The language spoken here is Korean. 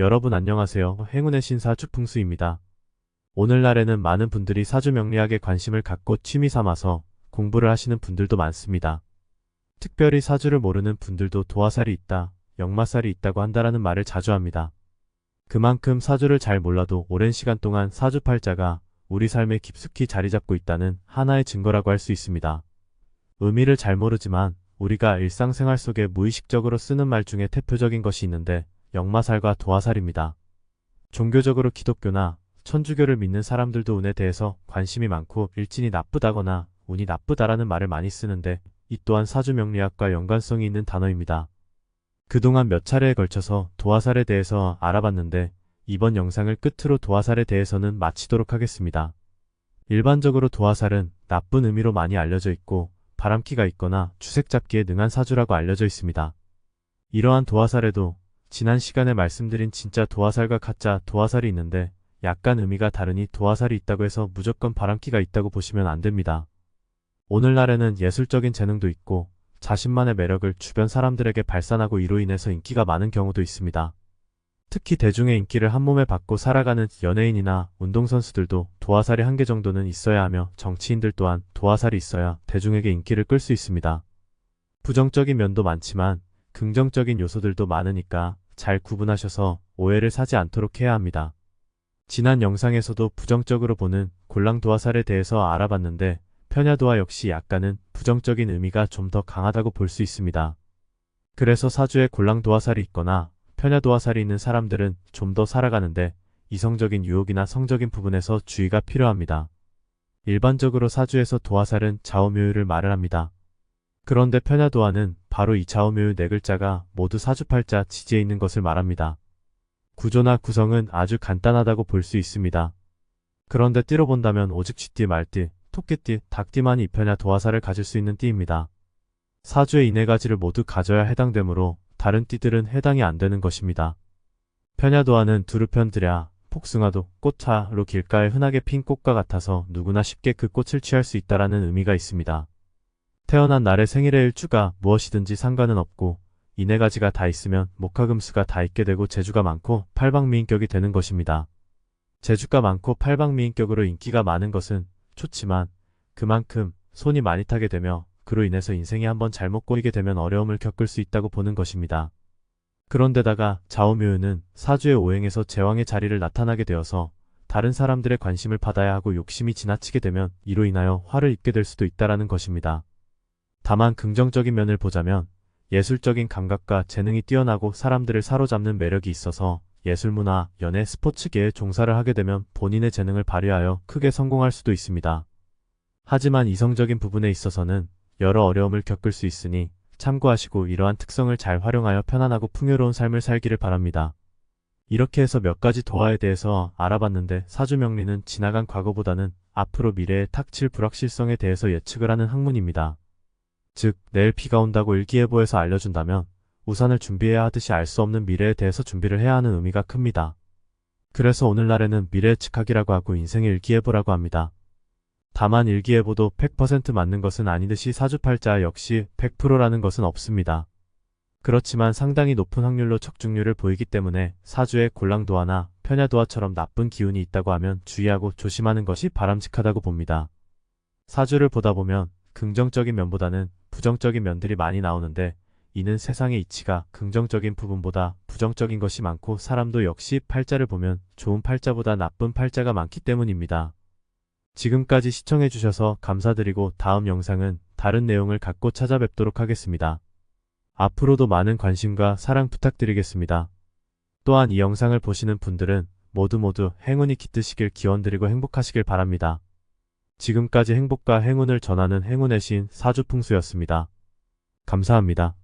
여러분 안녕하세요. 행운의 신사 주풍수입니다. 오늘날에는 많은 분들이 사주 명리학에 관심을 갖고 취미 삼아서 공부를 하시는 분들도 많습니다. 특별히 사주를 모르는 분들도 도화살이 있다, 역마살이 있다고 한다라는 말을 자주 합니다. 그만큼 사주를 잘 몰라도 오랜 시간 동안 사주팔자가 우리 삶에 깊숙이 자리 잡고 있다는 하나의 증거라고 할 수 있습니다. 의미를 잘 모르지만 우리가 일상생활 속에 무의식적으로 쓰는 말 중에 대표적인 것이 있는데 역마살과 도화살입니다. 종교적으로 기독교나 천주교를 믿는 사람들도 운에 대해서 관심이 많고 일진이 나쁘다거나 운이 나쁘다라는 말을 많이 쓰는데 이 또한 사주명리학과 연관성이 있는 단어입니다. 그동안 몇 차례에 걸쳐서 도화살에 대해서 알아봤는데 이번 영상을 끝으로 도화살에 대해서는 마치도록 하겠습니다. 일반적으로 도화살은 나쁜 의미로 많이 알려져 있고 바람기가 있거나 주색 잡기에 능한 사주라고 알려져 있습니다. 이러한 도화살에도 지난 시간에 말씀드린 진짜 도화살과 가짜 도화살이 있는데 약간 의미가 다르니 도화살이 있다고 해서 무조건 바람기가 있다고 보시면 안 됩니다. 오늘날에는 예술적인 재능도 있고 자신만의 매력을 주변 사람들에게 발산하고 이로 인해서 인기가 많은 경우도 있습니다. 특히 대중의 인기를 한몸에 받고 살아가는 연예인이나 운동선수들도 도화살이 한 개 정도는 있어야 하며 정치인들 또한 도화살이 있어야 대중에게 인기를 끌 수 있습니다. 부정적인 면도 많지만 긍정적인 요소들도 많으니까 잘 구분하셔서 오해를 사지 않도록 해야 합니다. 지난 영상에서도 부정적으로 보는 골랑 도화살에 대해서 알아봤는데 편야도화 역시 약간은 부정적인 의미가 좀 더 강하다고 볼 수 있습니다. 그래서 사주에 골랑 도화살이 있거나 편야도화살이 있는 사람들은 좀 더 살아가는데 이성적인 유혹이나 성적인 부분에서 주의가 필요합니다. 일반적으로 사주에서 도화살은 좌우묘유를 말을 합니다. 그런데 편야도화는 바로 이 좌우묘유 네 글자가 모두 사주팔자 지지에 있는 것을 말합니다. 구조나 구성은 아주 간단하다고 볼 수 있습니다. 그런데 띠로 본다면 오직 쥐띠, 말띠, 토끼띠, 닭띠만이 이편야 도화살을 가질 수 있는 띠입니다. 사주의 이네 가지를 모두 가져야 해당되므로 다른 띠들은 해당이 안 되는 것입니다. 편야도화는 두루편드랴, 폭승화도, 꽃차로 길가에 흔하게 핀 꽃과 같아서 누구나 쉽게 그 꽃을 취할 수 있다라는 의미가 있습니다. 태어난 날의 생일의 일주가 무엇이든지 상관은 없고 이네 가지가 다 있으면 목화금수가 다 있게 되고 재주가 많고 팔방미인격이 되는 것입니다. 재주가 많고 팔방미인격으로 인기가 많은 것은 좋지만 그만큼 손이 많이 타게 되며 그로 인해서 인생이 한번 잘못 꼬이게 되면 어려움을 겪을 수 있다고 보는 것입니다. 그런데다가 좌우묘유는 사주의 오행에서 제왕의 자리를 나타나게 되어서 다른 사람들의 관심을 받아야 하고 욕심이 지나치게 되면 이로 인하여 화를 입게 될 수도 있다라는 것입니다. 다만 긍정적인 면을 보자면 예술적인 감각과 재능이 뛰어나고 사람들을 사로잡는 매력이 있어서 예술문화, 연예, 스포츠계에 종사를 하게 되면 본인의 재능을 발휘하여 크게 성공할 수도 있습니다. 하지만 이성적인 부분에 있어서는 여러 어려움을 겪을 수 있으니 참고하시고 이러한 특성을 잘 활용하여 편안하고 풍요로운 삶을 살기를 바랍니다. 이렇게 해서 몇 가지 도화에 대해서 알아봤는데 사주명리는 지나간 과거보다는 앞으로 미래의 탁칠 불확실성에 대해서 예측을 하는 학문입니다. 즉, 내일 비가 온다고 일기예보에서 알려준다면 우산을 준비해야 하듯이 알 수 없는 미래에 대해서 준비를 해야 하는 의미가 큽니다. 그래서 오늘날에는 미래 예측하기라고 하고 인생의 일기예보라고 합니다. 다만 일기예보도 100% 맞는 것은 아니듯이 사주팔자 역시 100%라는 것은 없습니다. 그렇지만 상당히 높은 확률로 적중률을 보이기 때문에 사주에 골랑도화나 편야도화처럼 나쁜 기운이 있다고 하면 주의하고 조심하는 것이 바람직하다고 봅니다. 사주를 보다 보면 긍정적인 면보다는 부정적인 면들이 많이 나오는데 이는 세상의 이치가 긍정적인 부분보다 부정적인 것이 많고 사람도 역시 팔자를 보면 좋은 팔자보다 나쁜 팔자가 많기 때문입니다. 지금까지 시청해주셔서 감사드리고 다음 영상은 다른 내용을 갖고 찾아뵙도록 하겠습니다. 앞으로도 많은 관심과 사랑 부탁드리겠습니다. 또한 이 영상을 보시는 분들은 모두 모두 행운이 깃드시길 기원드리고 행복하시길 바랍니다. 지금까지 행복과 행운을 전하는 행운의 신 사주풍수였습니다. 감사합니다.